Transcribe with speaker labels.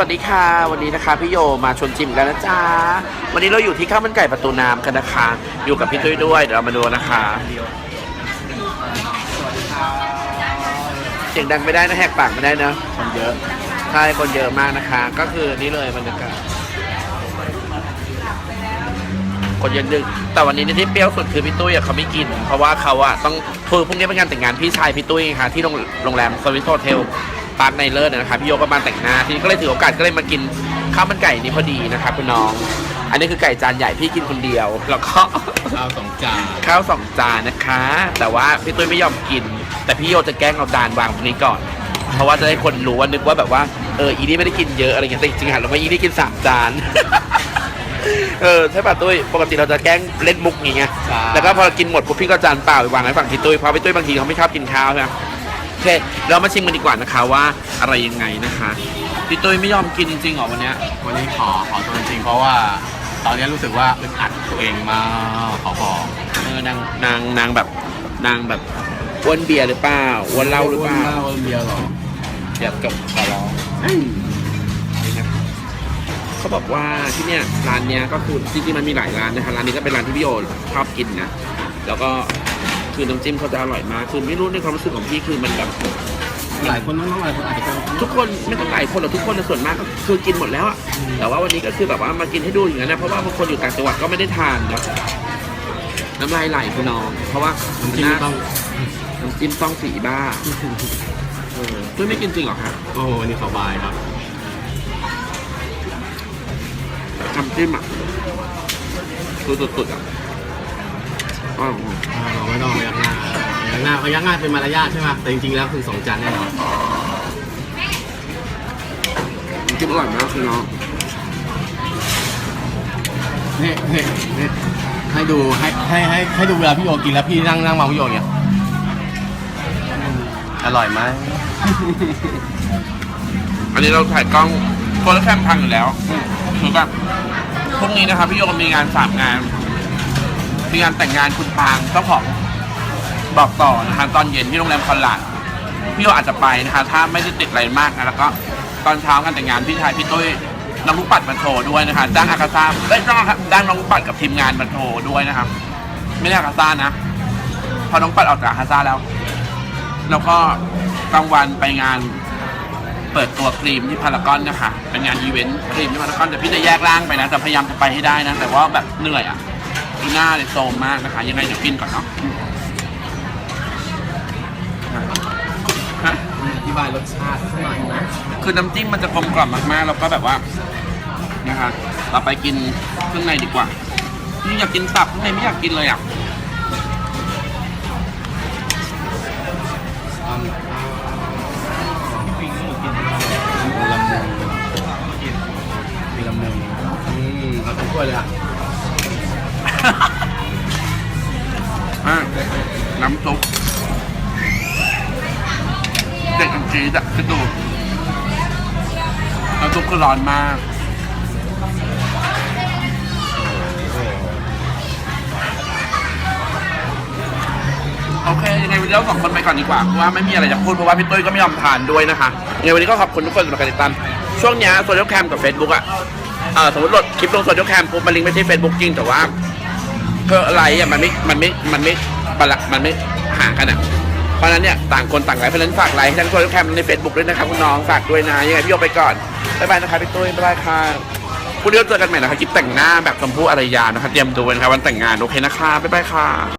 Speaker 1: วัสดีค่ะ วันนี้นะคะพี่โยมาชวนจิมกันนะจ๊ะ วันนี้เราอยู่ที่ข้าวมันไก่ประตูน้ำกันนะคะ อยู่กับพี่ตุ้ยด้วยเดี๋ยวเรามาดูนะคะเสียงดังไม่ได้นะแหกปากไม่ได้นะ
Speaker 2: คนเยอะ
Speaker 1: ใช่คนเยอะมากนะคะ ก็คือนี่เลยบรรยากาศคนเยอะนึงแต่วันนี้ที่เปรี้ยวสุดคือพี่ตุ้ยอะเขาไม่กิน เพราะว่าเขาอะต้องคือพรุ่งนี้เป็นงานแต่งงานพี่ชายพี่ตุ้ยค่ะที่โรงโรงแรมสวิสโฮเทล ปาร์คในเลิศนะคะพี่โยก็มาแต่งหน้าทีนี้ก็เลยถือโอกาสก็เลยมากินข้าวมันไก่นี้พอดีนะคะคุณน้อง อันนี้คือไก่จานใหญ่พี่กินคนเดียว แล้วก็
Speaker 2: ข้าวสองจาน
Speaker 1: ข้าวสองจานนะคะ แต่ว่าพี่ตุ้ยไม่ยอมกิน แต่พี่โยจะแกล้งเอาจานวางตรงนี้ก่อน เพราะว่าจะได้คนรู้ว่านึกว่าแบบว่าเอออีนี่ไม่ได้กินเยอะอะไรเงี้ยแต่จริงๆหันเราไม่อีนี่กินสามจาน เออใช่ป่ะตุ้ยปกติเราจะแกล้งเล่นมุกอย่างเงี้ย
Speaker 2: ใช่
Speaker 1: แล้วก็พอกินหมดปุ๊บพี่ก็จานเปล่าไปวางไว้ฝั่งพี่ตุ้ยเพราะพี่ตุ้ยบางทีเขาไม่ชอบกินข้าวใช่ไหมโอ เค เรามาชิมกันดีกว่านะคะว่าอะไรยังไงนะคะพี่ตุ้ยไม่ยอมกินจริงๆเหรอวันเนี้ย
Speaker 2: วันนี้ขอขอตัวจริงๆเพราะว่า ตอนนี้รู้สึกว่าอึดอัดตัวเองมากขอบอก
Speaker 1: เออนางนางนางแบบนางแบบอ้วนเบียร์หรือเปล่าอ้วนเหล้าหรือเปล่า
Speaker 2: อ้วนเบียร์หรอ
Speaker 1: เดี๋ยวจบขอร้องเขาบอกว่าที่เนี่ยร้านเนี้ยก็คือจริงๆมันมีหลายร้านนะคะร้านนี้ก็เป็นร้านที่พี่โอชอบกินนะแล้วก็ คือน้ำจิ้มเขาจะอร่อยมากคือไม่รู้ในความรู้สึกของพี่คือมันแบบ
Speaker 2: หลายคนน้องๆหลายคนอาจจะเป็น
Speaker 1: ทุกคนไม่ต้องหลายคนหรอกทุกคนในส่วนมากก็คือกินหมดแล้วอะแต่ว่าวันนี้ก็คือแบบว่ามากินให้ดูอย่างนั้นนะเพราะว่าบางคนอยู่ต่างจังหวัดก็ไม่ได้ทานเนาะน้ำลายไหลคุณน้อง เพราะว่า
Speaker 2: น้ำจิ้มไม่ต้อง
Speaker 1: น้ำจิ้มต้องสีบ้าเออตุ้ยไม่กินจริงเหรอครับ
Speaker 2: โอ้โหวันนี้สบายครับ
Speaker 1: น้ำจิ้มอะคือสุดๆอะ อ้าว
Speaker 2: อ่าเราไม่ต้องพยักหน้าพยักหน้าพยักหน้าเป็นมารยาทใช่ไหมแต่จริงๆแล้วคือสองจานแน่นอน
Speaker 1: น้ำจิ้มอร่อยมากคือน้อง
Speaker 2: นี่นี่นี่ให้ดูให้ให้ให้ให้ดูเวลาพี่โยกินแล้วพี่นั่งนั่งมองพี่โยอเงี้ยอร่อยไหม
Speaker 1: อันนี้เราถ่ายกล้องโฟล์แคมพังอยู่แล้ว คือแบบพรุ่งนี้นะครับพี่โยมมีงานสามงาน มีงานแต่งงานคุณปางเจ้าของบอกต่อนะคะตอนเย็นที่โรงแรมคอนหลาดพี่โยอาจจะไปนะคะถ้าไม่ได้ติดอะไรมากนะแล้วก็ตอนเช้างานแต่งงานพี่ชายพี่ตุ้ยน้องลูกปัดมาโชว์ด้วยนะคะจ้างอากาซ่าได้จ้างครับจ้างน้องลูกปัดกับทีมงานมาโชว์ด้วยนะครับ ไม่ได้อากาซ่านะพอน้องปัดออกจากอากาซ่าแล้ว แล้วก็กลางวันไปงานเปิดตัวครีมที่พารากอนนะคะเป็นงานอีเวนต์ครีมที่พารากอนแต่พี่จะแยกร่างไปนะแต่พยายามจะไปให้ได้นะแต่ว่าแบบเหนื่อยอะ ดูหน้าเลยโซมมากนะคะ ยังไงเดี๋ยวกินก่อนเนาะฮะ
Speaker 2: อธิบายรสชาติสักหน่อยนะ
Speaker 1: คือน้ำจิ้มมันจะกลมกล่อมมากๆ แล้วก็แบบว่า นะคะ เราไปกินเครื่องในดีกว่า นี่อยากกินตับข้างในไม่อยากกินเลยอะ
Speaker 2: อืมลำนึงมีลำนึงอืมเอาทั้งถ้วยเลยอะ
Speaker 1: อะน้ำซุปเด็กอังกฤษอะคือดูน้ำซุปคือร้อนมากโอเคยังไงวันนี้เราสองคนไปก่อนดีกว่าเพราะว่าไม่มีอะไรจะพูดเพราะว่าพี่ตุ้ยก็ไม่ยอมทานด้วยนะคะยังไงวันนี้ก็ขอบคุณทุกคนสำหรับการติดตามช่วงนี้โซเชียลแคมกับ Facebook อะเออสมมติโหลดคลิปลงโซเชียลแคมปุ๊บมันลิงก์ไปที่ Facebook จริงแต่ว่า เพื่ออะไรอะมันไม่มันไม่มันไม่ประหลักมันไม่ห่างกันอะเพราะนั้นเนี่ยต่างคนต่างไลฟ์เพราะนั้นฝากไลฟ์ทั้งโซเชียลแคมใน Facebook ด้วยนะครับคุณน้องฝากด้วยนะยังไงพี่โยไปก่อนบ๊ายบายนะครับพี่ตุ้ยบ๊ายบายค่ะคุณเดียวเจอกันใหม่นะครับคลิปแต่งหน้าแบบชมพู่อารยานะครับเตรียมตัวนะครับวันแต่งงานโอเคนะคะบ๊ายบายค่ะ